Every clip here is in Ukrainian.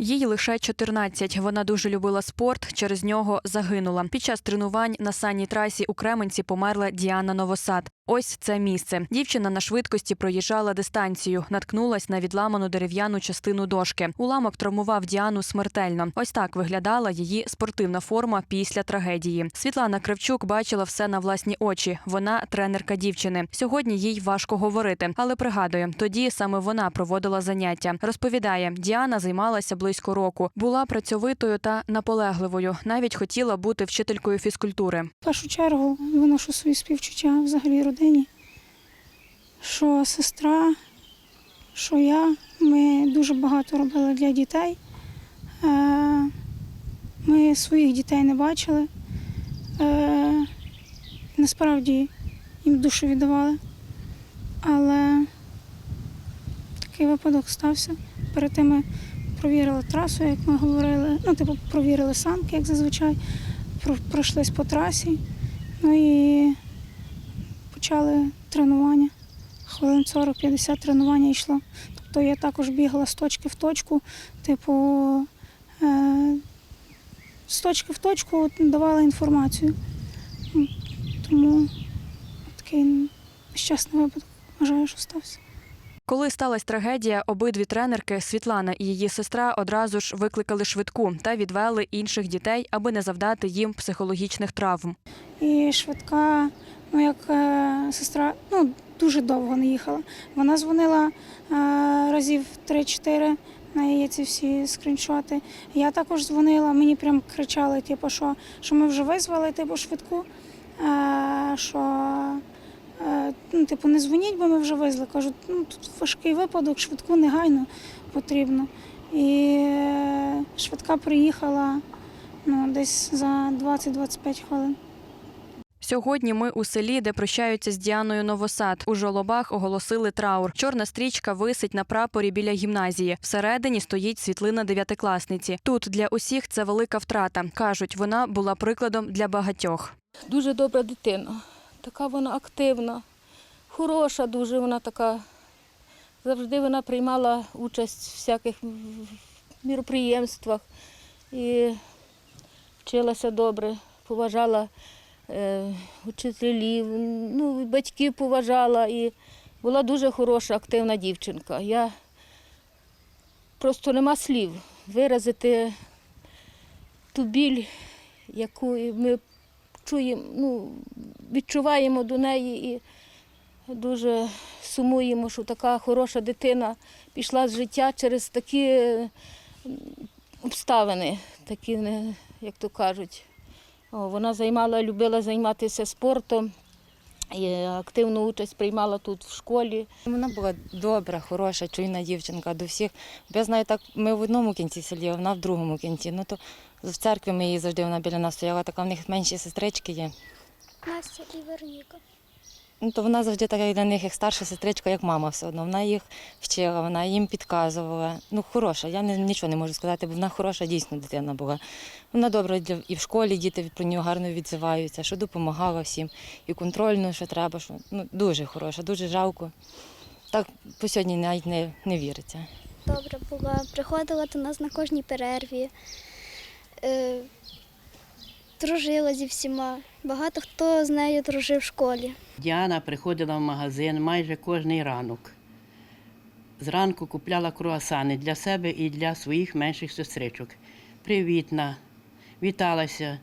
Їй лише 14. Вона дуже любила спорт, через нього загинула. Під час тренувань на санній трасі у Кременці померла Діана Новосад. Ось це місце. Дівчина на швидкості проїжджала дистанцію, наткнулась на відламану дерев'яну частину дошки. Уламок травмував Діану смертельно. Ось так виглядала її спортивна форма після трагедії. Світлана Кравчук бачила все на власні очі. Вона тренерка дівчини. Сьогодні їй важко говорити, але пригадує, тоді саме вона проводила заняття. Розповідає, Діана займалася близько року, була працьовитою та наполегливою. Навіть хотіла бути вчителькою фізкультури. В першу чергу виношу свої співчуття взагалі родині, що сестра, що я. Ми дуже багато робили для дітей. Е, Ми своїх дітей не бачили. Е, Насправді їм душу віддавали. Але такий випадок стався. Перед тим ми провірили трасу, як ми говорили. Ну, типу, провірили санки, як зазвичай. Про- Пройшлись по трасі. Ну і почали тренування. Хвилин 40-50 тренування йшло. Тобто я також бігала з точки в точку, типу, е, з точки в точку давала інформацію. Тому такий нещасний випадок, вважаю, що стався. Коли сталася трагедія, обидві тренерки Світлана і її сестра одразу ж викликали швидку та відвели інших дітей, аби не завдати їм психологічних травм. І швидка, ну як е, сестра, ну дуже довго не їхала. Вона дзвонила е, разів 3-4 на її ці всі скріншоти. Я також дзвонила, мені прям кричали, типу, що, що ми вже визвали типу, швидку, е, що типу, не дзвоніть, бо ми вже везли. Кажуть, ну тут важкий випадок, швидку негайно потрібно. І е, швидка приїхала ну, десь за 20-25 хвилин. Сьогодні ми у селі, де прощаються з Діаною Новосад. У жолобах оголосили траур. Чорна стрічка висить на прапорі біля гімназії. Всередині стоїть світлина дев'ятикласниці. Тут для усіх це велика втрата. кажуть, вона була прикладом для багатьох. Дуже добра дитина. Така вона активна, хороша, дуже вона така. Завжди вона приймала участь в всяких міроприємствах і вчилася добре, поважала е, учителів, ну, батьків поважала і була дуже хороша, активна дівчинка. Я просто нема слів виразити ту біль, яку ми чуємо, ну, відчуваємо до неї і дуже сумуємо, що така хороша дитина пішла з життя через такі е, обставини, такі, як то кажуть. О, вона займала, любила займатися спортом. І активну участь приймала тут в школі. Вона була добра, хороша, чуйна дівчинка до всіх. Я знаю, так ми в одному кінці селі, а вона в другому кінці. Ну то в церкві ми її завжди вона біля нас стояла, така в них менші сестрички є. Настя і Вероніка. Ну то вона завжди така для них як старша сестричка, як мама все одно. Вона їх вчила, вона їм підказувала. Ну, хороша. Я не, нічого не можу сказати, бо вона хороша дійсно дитина була. Вона добра для і в школі діти про нього гарно відзиваються, що допомагала всім. І контрольну, що треба, що ну дуже хороша, дуже жалко. Так по сьогодні навіть не, не віриться. Добре була. Приходила до нас на кожній перерві. Е, дружила зі всіма. Багато хто з нею дружив в школі. Діана приходила в магазин майже кожний ранок. Зранку купляла круасани для себе і для своїх менших сестричок. Привітна, віталася,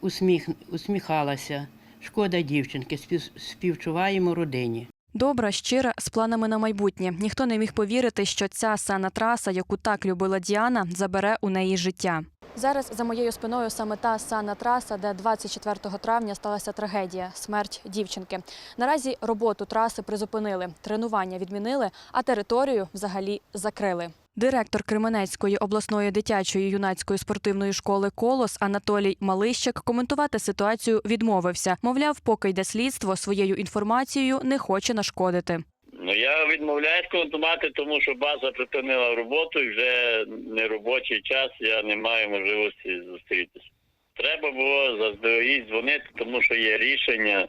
усміх, усміхалася. Шкода дівчинки, співчуваємо родині. Добра, щира, з планами на майбутнє. Ніхто не міг повірити, що ця сана траса, яку так любила Діана, забере у неї життя. Зараз за моєю спиною саме та санна траса, де 24 травня сталася трагедія смерть дівчинки. Наразі роботу траси призупинили, тренування відмінили, а територію взагалі закрили. Директор Кременецької обласної дитячої юнацької спортивної школи Колос Анатолій Малищик коментувати ситуацію відмовився. Мовляв, поки йде слідство, своєю інформацією не хоче нашкодити. Ну я відмовляюсь коментувати, тому що база припинила роботу і вже не робочий час, я не маю можливості зустрітися. Треба було заздалегідь дзвонити, тому що є рішення,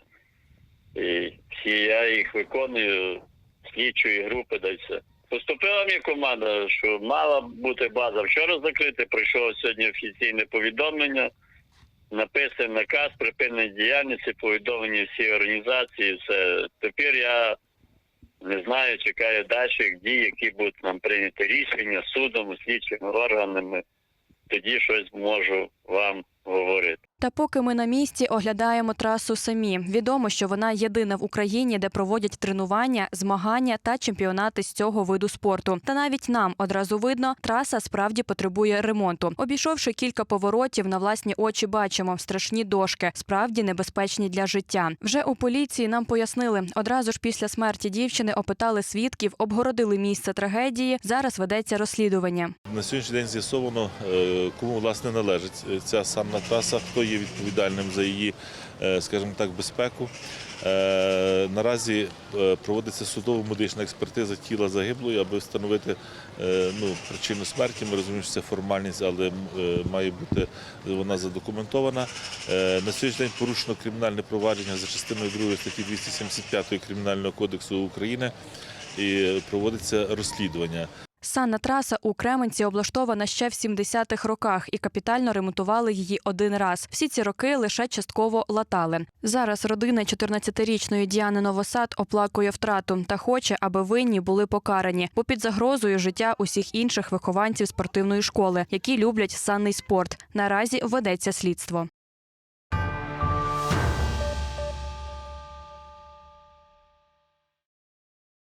і всі я їх виконую слідчої групи, да все. Поступила мені команда, що мала бути база вчора закрита, прийшло сьогодні офіційне повідомлення, написаний наказ, припинення діяльності, повідомлені всі організації, все. Тепер я не знаю, чекаю далі дій, які будуть нам прийняти рішення судом, слідчими органами. Тоді щось можу вам говорити. Та поки ми на місці оглядаємо трасу самі. Відомо, що вона єдина в Україні, де проводять тренування, змагання та чемпіонати з цього виду спорту. Та навіть нам одразу видно, траса справді потребує ремонту. Обійшовши кілька поворотів, на власні очі бачимо страшні дошки, справді небезпечні для життя. Вже у поліції нам пояснили, одразу ж після смерті дівчини опитали свідків, обгородили місце трагедії. Зараз ведеться розслідування. На сьогоднішній день з'ясовано, е, кому власне належить е, ця саме траса, хто є відповідальним за її, е, скажімо так, безпеку. Е, Наразі е, проводиться судово-медична експертиза тіла загиблої, аби встановити ну, причину смерті. Ми розуміємо, що це формальність, але має бути вона задокументована. На сьогоднішній день порушено кримінальне провадження за частиною 2 статті 275 Кримінального кодексу України і проводиться розслідування. Санна траса у Кременці облаштована ще в 70-х роках і капітально ремонтували її один раз. Всі ці роки лише частково латали. Зараз родина 14-річної Діани Новосад оплакує втрату та хоче, аби винні були покарані, бо під загрозою життя усіх інших вихованців спортивної школи, які люблять санний спорт. Наразі ведеться слідство.